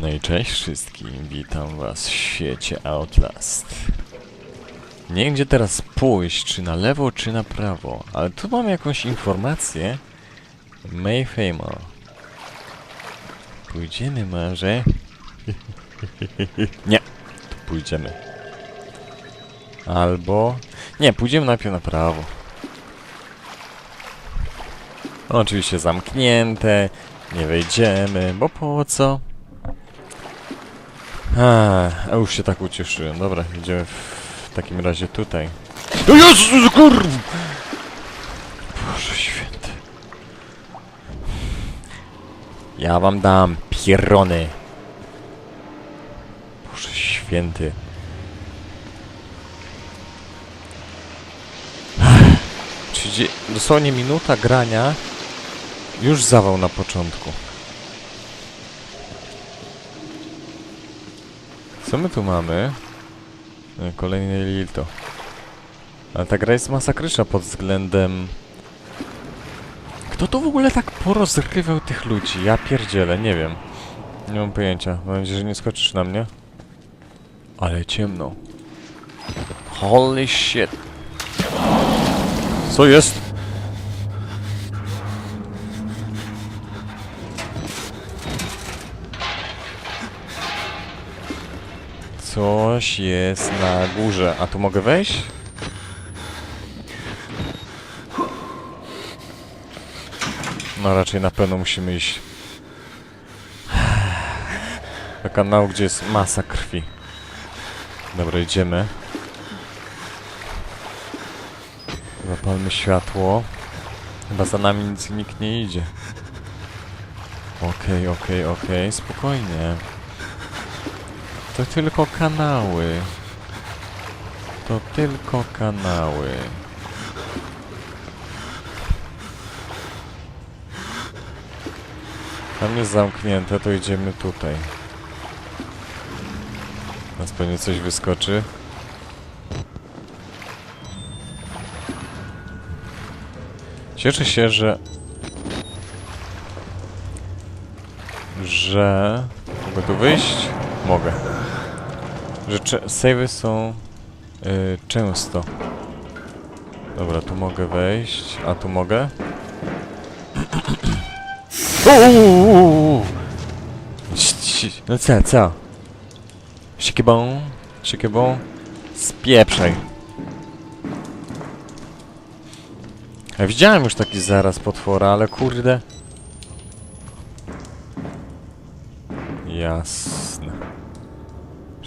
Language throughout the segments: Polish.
No i cześć wszystkim, witam was w świecie Outlast. Nie wiem gdzie teraz pójść, czy na lewo, czy na prawo, ale tu mam jakąś informację. Mayfamer. Pójdziemy może? Nie, tu pójdziemy. Albo... Nie, pójdziemy najpierw na prawo. Oczywiście zamknięte, nie wejdziemy, bo po co? A, już się tak ucieszyłem. Dobra, idziemy w takim razie tutaj. O Jezu, kurw! Boże święty. Ja wam dam pierony. Boże święty. Czyli dosłownie minuta grania, już zawał na początku. Co my tu mamy? E, Kolejny Lilto. Ale ta gra jest masakryczna pod względem... Kto to w ogóle tak porozrywał tych ludzi? Ja pierdzielę, nie wiem. Nie mam pojęcia. Mam nadzieję, że nie skoczysz na mnie. Ale ciemno. Holy shit. Co jest? Coś jest na górze. A tu mogę wejść? No raczej na pewno musimy iść do kanału, gdzie jest masa krwi. Dobra, idziemy. Zapalmy światło. Chyba za nami nic, nikt nie idzie. Okej, okej, okej, spokojnie. To tylko kanały. To tylko kanały. Tam jest zamknięte, to idziemy tutaj. Nas pewnie coś wyskoczy. Cieszę się, że... Że... Mogę tu wyjść? Mogę. Że savey są... y, często. Dobra, tu mogę wejść. A tu mogę? Uuu! No co, co? Siekibą? Siekibą? Spieprzaj. Ja widziałem już taki zaraz potwora, ale kurde. Jasne.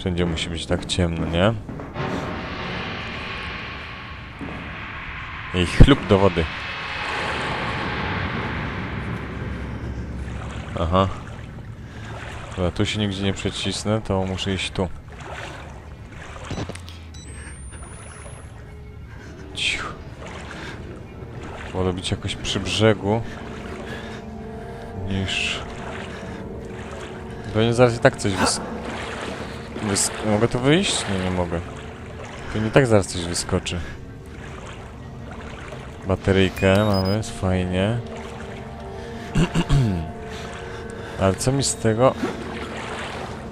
Wszędzie musi być tak ciemno, nie? I chlub do wody. Aha. Dobra, tu się nigdzie nie przecisnę, to muszę iść tu. Cicho. Wolę być jakoś przy brzegu niż... Pewnie zaraz i tak coś wys... Mogę tu wyjść? Nie, nie mogę. Pewnie i tak zaraz coś wyskoczy. Bateryjkę mamy, fajnie. Ale co mi z tego?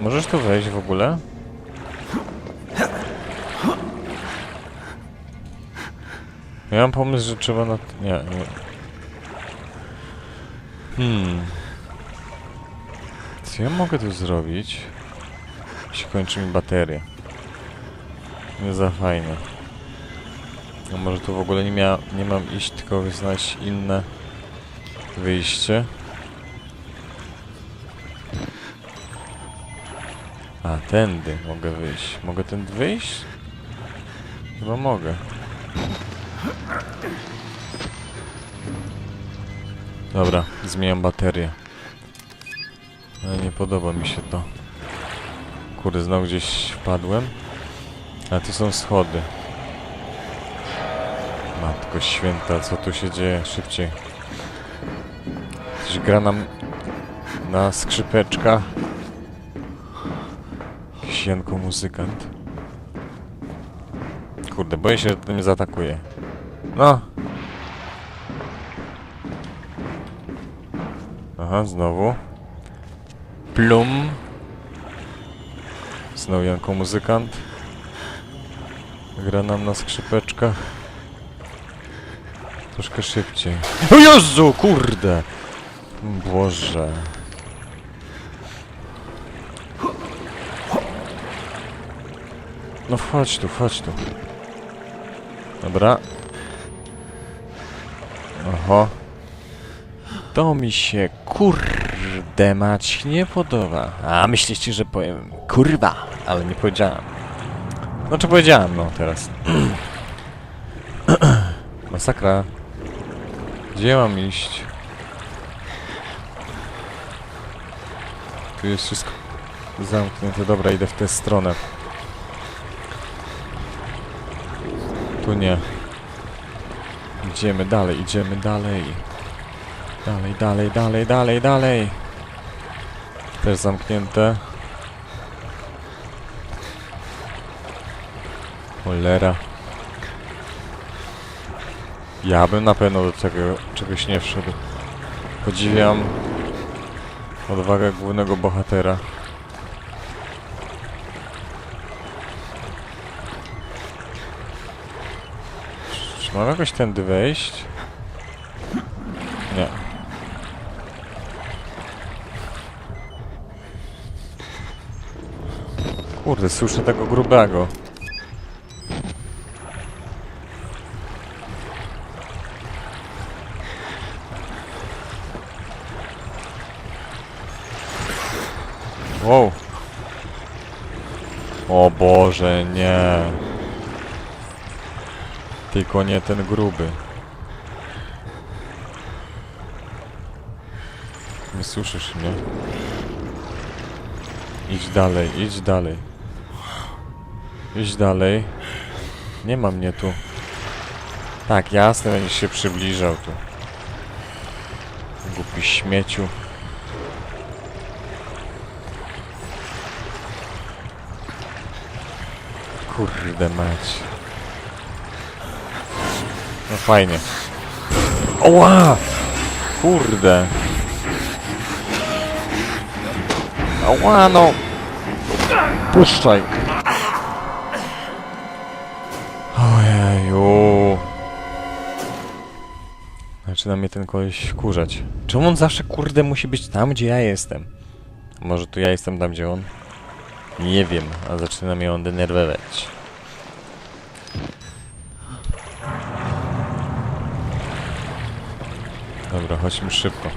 Możesz tu wejść w ogóle? Ja mam pomysł, że trzeba na... Nie, nie. Hmm. Co ja mogę tu zrobić? Się kończy mi bateria. Nie za fajnie. No może tu w ogóle nie, mia nie mam iść, tylko znaleźć inne wyjście. A, tędy mogę wyjść. Mogę tędy wyjść? Chyba mogę. Dobra, zmieniam baterię. Ale nie podoba mi się to. Kurde, znowu gdzieś wpadłem. A tu są schody. Matko święta, co tu się dzieje? Szybciej. Coś gra nam na skrzypeczkach. Jakiś muzykant. Kurde, boję się, że to mnie zaatakuje. No. Aha, znowu. Plum. Znowu Janko muzykant. Gra nam na skrzypeczkach. Troszkę szybciej. O Jezu, kurde! Boże. No wchodź tu, wchodź tu. Dobra. Oho. To mi się kurde mać nie podoba. A myślicie, że powiem kurwa, ale nie powiedziałem. Znaczy powiedziałem, no teraz. Masakra. Gdzie mam iść? Tu jest wszystko zamknięte. Dobra, idę w tę stronę. Tu nie. Idziemy dalej, idziemy dalej. Dalej, dalej, dalej, dalej, dalej. Też zamknięte. Cholera. Ja bym na pewno do tego czegoś nie wszedł. Podziwiam odwagę głównego bohatera. Czy mam jakoś tędy wejść? Nie. Kurde, słyszę tego grubego. Wow. O Boże, nie. Tylko nie ten gruby. Nie słyszysz mnie? Idź dalej, idź dalej. Idź dalej. Nie ma mnie tu. Tak, jasne, będziesz się przybliżał tu. Głupi śmieciu. Kurde mać. No fajnie. Oła! Kurde. Ała no! Puszczaj! Ojeju. Zaczyna mnie ten koleś wkurzać. Czemu on zawsze kurde musi być tam, gdzie ja jestem? Może tu ja jestem tam, gdzie on? Nie wiem, a zaczyna mnie on denerwować. Dobra, chodźmy szybko.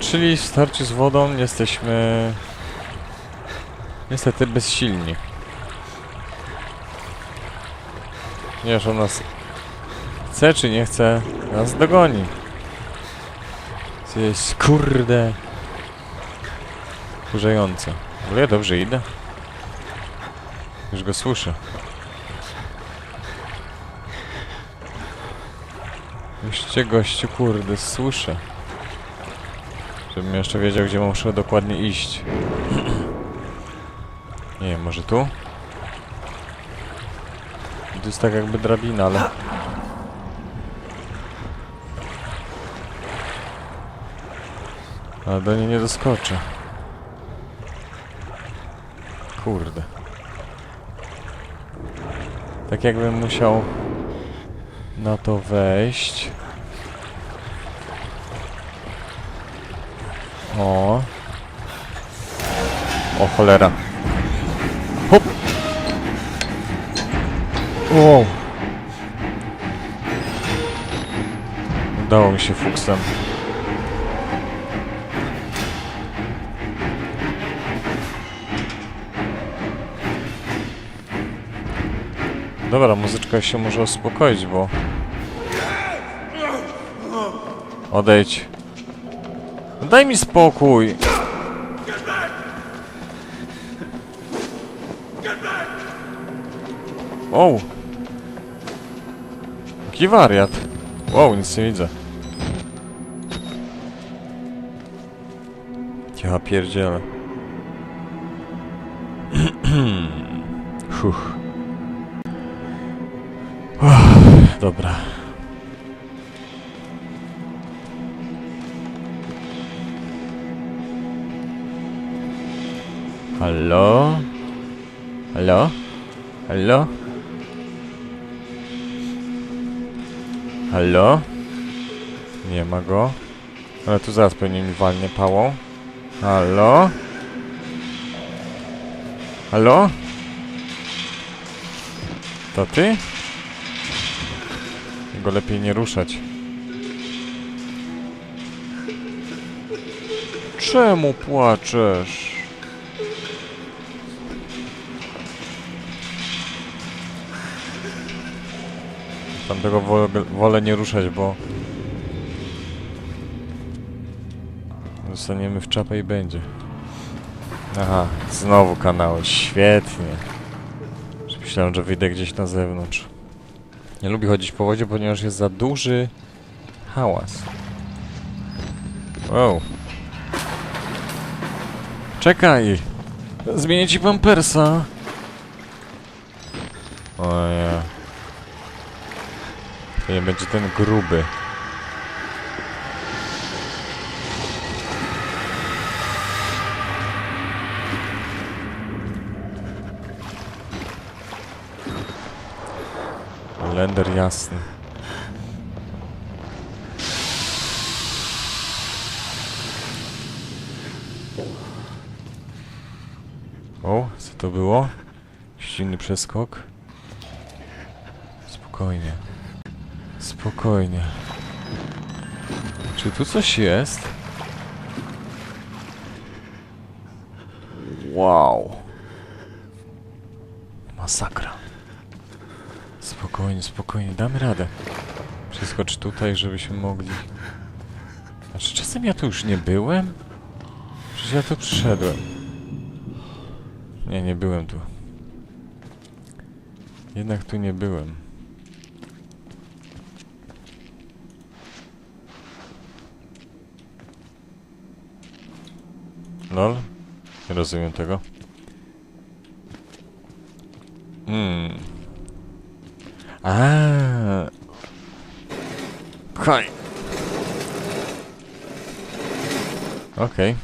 Czyli w starciu z wodą jesteśmy... Niestety bezsilni. Ponieważ on nas chce czy nie chce, nas dogoni. To jest kurde... Wkurzające. W ogóle dobrze idę. Już go słyszę. Cię gościu, kurde, słyszę. Żebym jeszcze wiedział, gdzie muszę dokładnie iść. Nie wiem, może tu? To jest tak jakby drabina, ale... Ale do niej nie doskoczę. Kurde. Tak jakbym musiał na to wejść. O. O cholera. Hop. Wow. Udało mi się fuksem. Dobra, muzyczka się może uspokoić, bo... Odejdź. No Daj mi spokój. O! Jaki wariat. Wow, nic nie widzę. Ja pierdzielę. Huch. Dobra. Halo? Halo? Halo? Halo? Nie ma go. Ale tu zaraz pewnie mi walnie pałą. Halo? Halo? To ty? Go lepiej nie ruszać. Czemu płaczesz? Tamtego wolę, wolę nie ruszać, bo... Zostaniemy w czapę i będzie. Aha, znowu kanały, świetnie. Myślałem, że wyjdę gdzieś na zewnątrz. Nie lubię chodzić po wodzie, ponieważ jest za duży hałas. Wow. Czekaj! Zmienię ci pampersa! O. To nie będzie ten gruby. Lender jasny. O, co to było? Silny przeskok. Spokojnie. Spokojnie. Czy tu coś jest? Wow. Masakra. Spokojnie, spokojnie, damy radę. Przeskocz tutaj, żebyśmy mogli... A czy czasem ja tu już nie byłem? Przecież ja tu przyszedłem. Nie, nie byłem tu. Jednak tu nie byłem. Lol? Nie rozumiem tego. Hmm. A. Pchaj. Okej.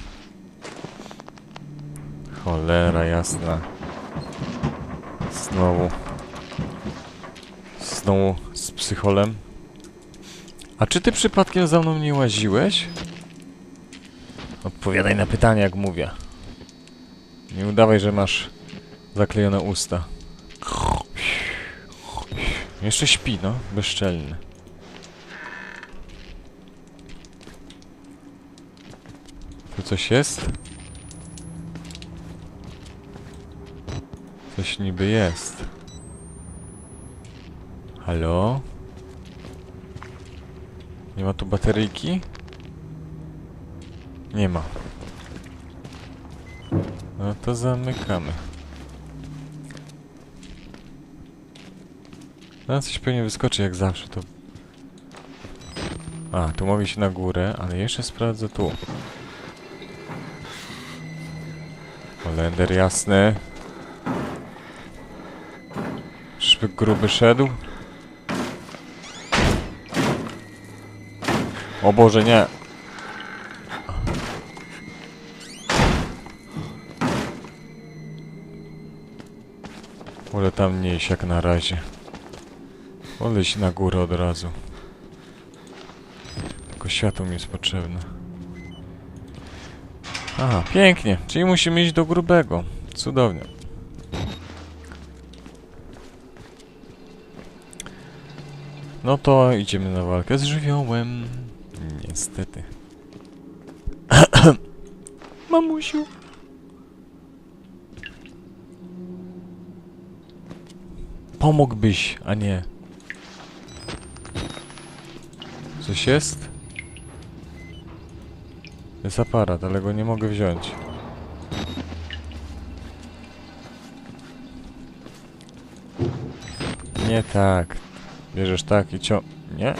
Cholera jasna. Znowu. Znowu z psycholem. A czy ty przypadkiem za mną nie łaziłeś? Odpowiadaj na pytania, jak mówię. Nie udawaj, że masz zaklejone usta. Jeszcze śpi, no. Bezczelny. Tu coś jest? Coś niby jest. Halo? Nie ma tu bateryjki? Nie ma. No to zamykamy. No coś pewnie wyskoczy jak zawsze, to... A, tu mogę się na górę, ale jeszcze sprawdzę tu. Holender jasny. Czyżby gruby szedł? O Boże, nie! Wolę tam nie iść jak na razie. Iść na górę od razu. Tylko światło mi jest potrzebne. Aha, pięknie. Czyli musimy iść do grubego. Cudownie. No to idziemy na walkę z żywiołem. Niestety. Mamusiu. Pomógłbyś, a nie. Coś jest? Jest aparat, ale go nie mogę wziąć. Nie tak. Bierzesz tak i cio... Nie?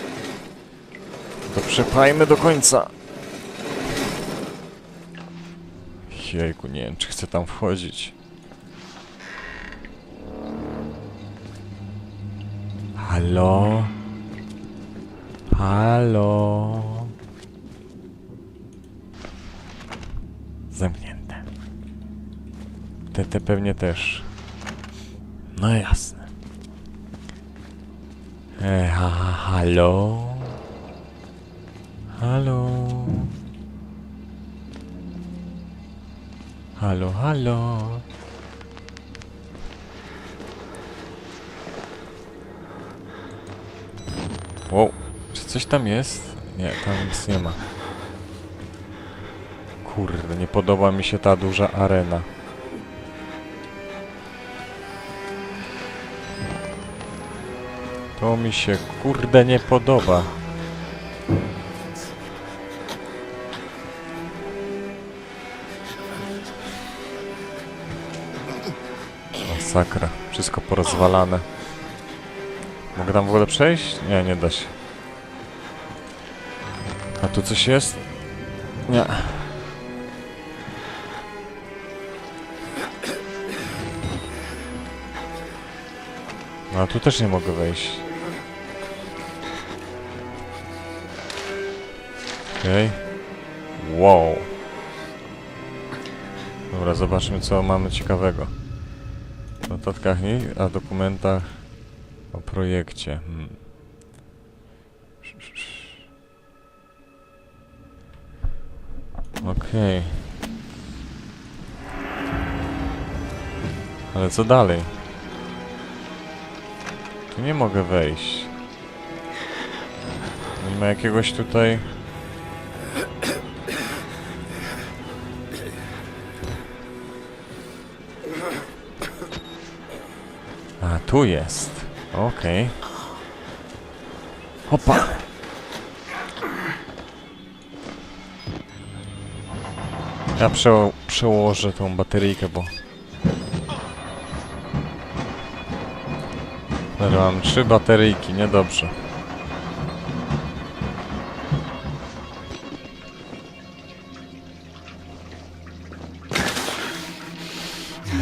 To przepajmy do końca. Jejku, nie wiem, czy chcę tam wchodzić. Halo? Halo? Zamknięte. Te, te pewnie też. No jasne. E, ha, ha, halo? Halo? Halo, halo? Wow, coś tam jest? Nie, tam nic nie ma. Kurde, nie podoba mi się ta duża arena. To mi się kurde nie podoba. Masakra. Wszystko porozwalane. Mogę tam w ogóle przejść? Nie, nie da się. Tu coś jest? Nie. No, tu też nie mogę wejść. Okej. Wow. Dobra, zobaczmy co mamy ciekawego. W notatkach nie, a dokumentach o projekcie. Hmm. Okej. Ale co dalej? Tu nie mogę wejść. Nie ma jakiegoś tutaj... A, tu jest. Okej. Hopa! Ja prze przełożę tą bateryjkę, bo... Dobra, mam trzy bateryjki, niedobrze.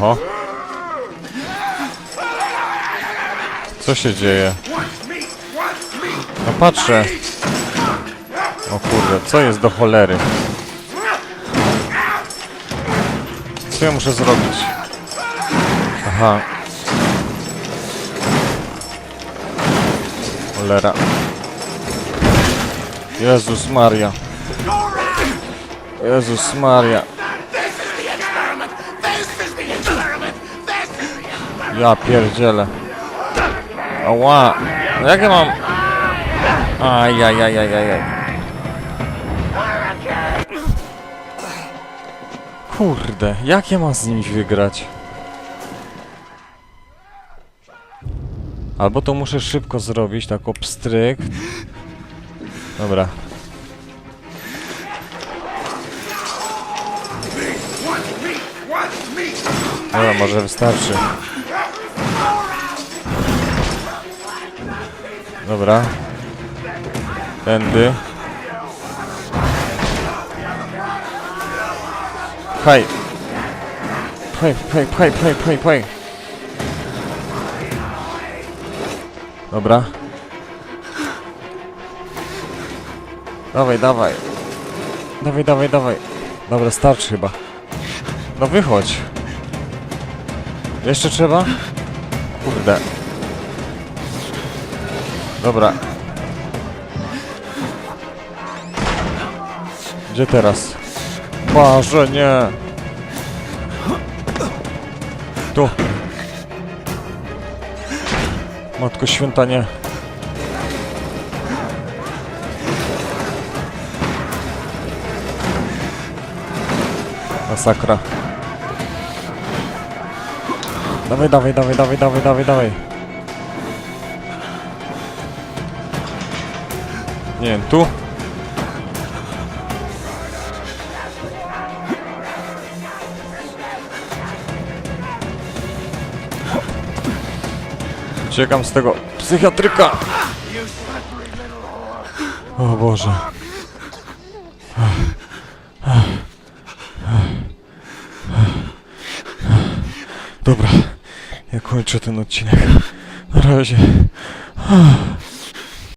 O. Co się dzieje? No patrzę. O kurde, co jest do cholery? Co ja muszę zrobić? Aha. Cholera. Jezus Maria. Jezus Maria. Ja pierdzielę. Ała. No jak ja mam... Ajajajajajaj. Kurde, jak ja mam z nimi wygrać? Albo to muszę szybko zrobić, tak obstryk. Dobra. Dobra, może wystarczy. Dobra. Tędy. Pchaj. Pchaj, pchaj, pchaj, pchaj, pchaj, pchaj. Dobra. Dawaj, dawaj. Dawaj, dawaj, dawaj. Dobra, starczy chyba. No wychodź. Jeszcze trzeba? Kurde. Dobra. Gdzie teraz? Boże, nie. Tu. Matko święta, nie. Masakra. Dawaj, dawaj, dawaj, dawaj, dawaj, dawaj, dawaj. Nie wiem, tu? Uciekam z tego psychiatryka! O Boże. Dobra, ja kończę ten odcinek. Na razie.